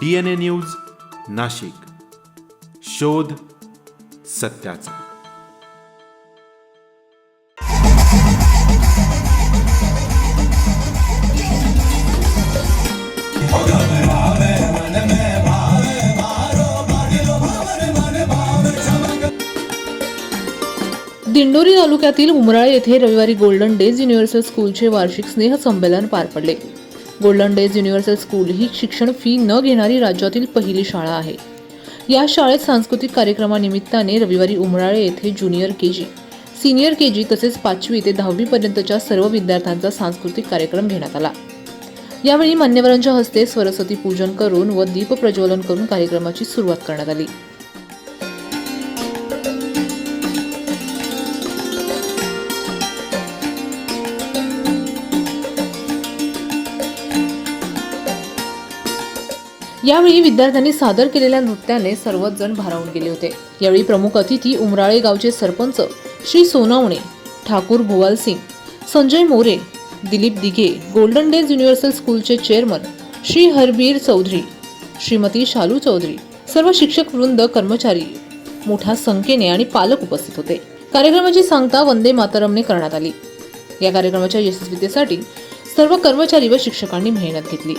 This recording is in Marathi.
D N A news Nashik. शोध सत्याचा. दिंडोरी तालुक्यातील उमराळे येथे रविवारी गोल्डन डेज युनिव्हर्सल स्कूलचे वार्षिक स्नेहसंमेलन पार पडले. गोल्डन डेज युनिव्हर्सल स्कूल ही शिक्षण फी न घेणारी राज्यातील पहिली शाळा आहे. या शाळेत सांस्कृतिक कार्यक्रमानिमित्ताने रविवारी उमराळे येथे junior K G senior K जी तसेच पाचवी ते दहावीपर्यंतच्या सर्व विद्यार्थ्यांचा सांस्कृतिक कार्यक्रम घेण्यात आला. यावेळी मान्यवरांच्या हस्ते सरस्वती पूजन करून व दीप प्रज्वलन करून कार्यक्रमाची सुरुवात करण्यात आली. यावेळी विद्यार्थ्यांनी सादर केलेल्या नृत्याने सर्वच जण भारावून गेले होते. यावेळी प्रमुख अतिथी उमराळे गावचे sarpanch Shri Sonawane Thakur Bhuwal Singh Sanjay More Dilip Dighe golden days universal स्कूलचे चेअरमन श्री हरबीर चौधरी श्रीमती शालू चौधरी सर्व शिक्षक वृंद कर्मचारी मोठ्या संख्येने आणि पालक उपस्थित होते. कार्यक्रमाची सांगता वंदे मातरमने करण्यात आली. या कार्यक्रमाच्या यशस्वीतेसाठी सर्व कर्मचारी व शिक्षकांनी मेहनत घेतली.